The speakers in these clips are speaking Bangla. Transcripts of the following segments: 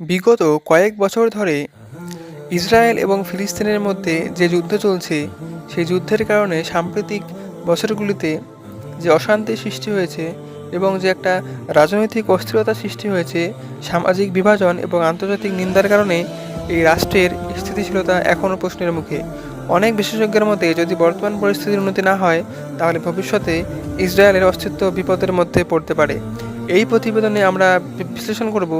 বিগত কয়েক বছর ধরে ইসরায়েল এবং ফিলিস্তিনের মধ্যে যে যুদ্ধ চলছে, সেই যুদ্ধের কারণে সাম্প্রতিক বছরগুলিতে যে অশান্তি সৃষ্টি হয়েছে এবং যে একটা রাজনৈতিক অস্থিরতা সৃষ্টি হয়েছে, সামাজিক বিভাজন এবং আন্তর্জাতিক নিন্দার কারণে এই রাষ্ট্রের স্থিতিশীলতা এখনও প্রশ্নের মুখে। অনেক বিশেষজ্ঞের মতে, যদি বর্তমান পরিস্থিতির উন্নতি না হয়, তাহলে ভবিষ্যতে ইসরায়েলের অস্তিত্ব বিপদের মধ্যে পড়তে পারে। এই প্রতিবেদনে আমরা বিশ্লেষণ করব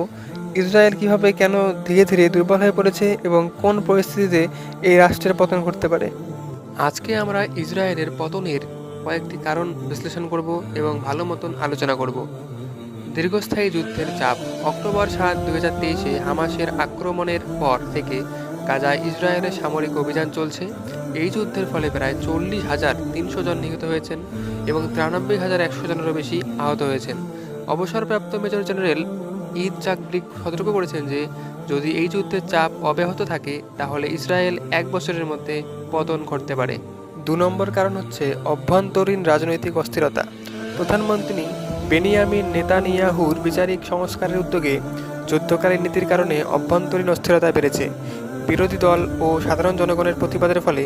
ইসরায়েল কীভাবে কেন ধীরে ধীরে দুর্বল হয়ে পড়েছে এবং কোন পরিস্থিতিতে এই রাষ্ট্রের পতন ঘটতে পারে? আজকে আমরা ইসরায়েলের পতনের কয়েকটি কারণ বিশ্লেষণ করব এবং ভালো মতন আলোচনা করব। দীর্ঘস্থায়ী যুদ্ধের চাপ অক্টোবর সাত দু হাজার তেইশে হামাসের আক্রমণের পর থেকে গাজায় ইসরায়েলের সামরিক অভিযান চলছে। এই যুদ্ধের ফলে প্রায় চল্লিশ হাজার তিনশো জন নিহত হয়েছেন এবং তিরানব্বই হাজার একশো জনেরও বেশি আহত হয়েছেন। অবসরপ্রাপ্ত মেজর জেনারেল ঈদ জাকব্রিক সতর্ক করেছেন যে, যদি এই যুদ্ধের চাপ অব্যাহত থাকে, তাহলে ইসরায়েল এক বছরের মধ্যে পতন ঘটতে পারে। দু নম্বর কারণ হচ্ছে অভ্যন্তরীণ রাজনৈতিক অস্থিরতা। প্রধানমন্ত্রী বেনিয়ামিন নেতানিয়াহুর বিচারিক সংস্কারের উদ্যোগে যুদ্ধকালীন নীতির কারণে অভ্যন্তরীণ অস্থিরতা বেড়েছে। বিরোধী দল ও সাধারণ জনগণের প্রতিবাদের ফলে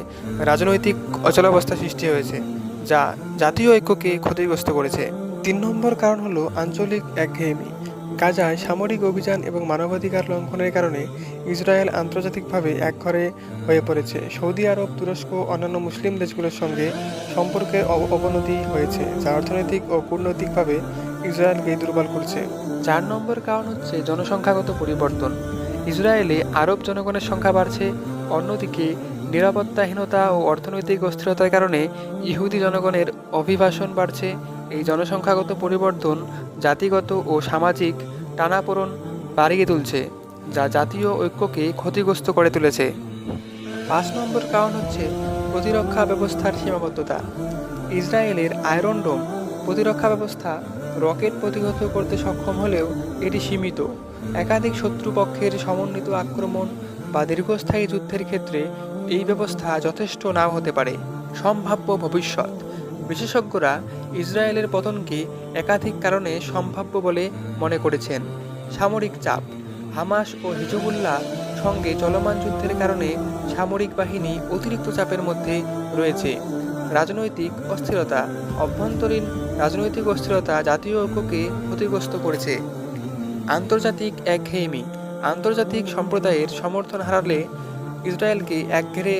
রাজনৈতিক অচলাবস্থা সৃষ্টি হয়েছে, যা জাতীয় ঐক্যকে ক্ষতিগ্রস্ত করেছে। তিন নম্বর কারণ হলো আঞ্চলিক একঘেয়েমি। গাজায় সামরিক অভিযান এবং মানবাধিকার লঙ্ঘনের কারণে ইসরায়েল আন্তর্জাতিকভাবে একঘরে হয়ে পড়েছে। সৌদি আরব, তুরস্ক অন্যান্য মুসলিম দেশগুলোর সঙ্গে সম্পর্কের অব- অবনতি হয়েছে, যা অর্থনৈতিক ও কূটনৈতিকভাবে ইসরায়েলকে দুর্বল করছে। চার নম্বর কারণ হচ্ছে জনসংখ্যাগত পরিবর্তন। ইসরায়েলে আরব জনগণের সংখ্যা বাড়ছে, অন্যদিকে নিরাপত্তাহীনতা ও অর্থনৈতিক অস্থিরতার কারণে ইহুদি জনগণের অভিবাসন বাড়ছে এই জনসংখ্যাগত পরিবর্তন জাতিগত ও সামাজিক টানাপোড়ন বাড়িয়ে তুলছে, যা জাতীয় ঐক্যকে ক্ষতিগ্রস্ত করে তুলেছে। পাঁচ নম্বর কারণ হচ্ছে প্রতিরক্ষা ব্যবস্থার সীমাবদ্ধতা। ইসরায়েলের আয়রন ডোম প্রতিরক্ষা ব্যবস্থা রকেট প্রতিহত করতে সক্ষম হলেও এটি সীমিত। একাধিক শত্রুপক্ষের সমন্বিত আক্রমণ বা দীর্ঘস্থায়ী যুদ্ধের ক্ষেত্রে এই ব্যবস্থা যথেষ্ট নাও হতে পারে। সম্ভাব্য ভবিষ্যৎ বিশেষজ্ঞরা ইসরায়েলের পতনকে একাধিক কারণে সম্ভাব্য বলে মনে করেছেন। সামরিক চাপ, হামাস ও হিজবুল্লাহ সঙ্গে চলমান যুদ্ধের কারণে সামরিক বাহিনী অতিরিক্ত চাপের মধ্যে রয়েছে। রাজনৈতিক অস্থিরতা, অভ্যন্তরীণ রাজনৈতিক অস্থিরতা জাতীয় ঐক্যকে ক্ষতিগ্রস্ত করেছে। আন্তর্জাতিক একঘেয়েমি, আন্তর্জাতিক সম্প্রদায়ের সমর্থন হারালে ইসরায়েলকে একঘেরে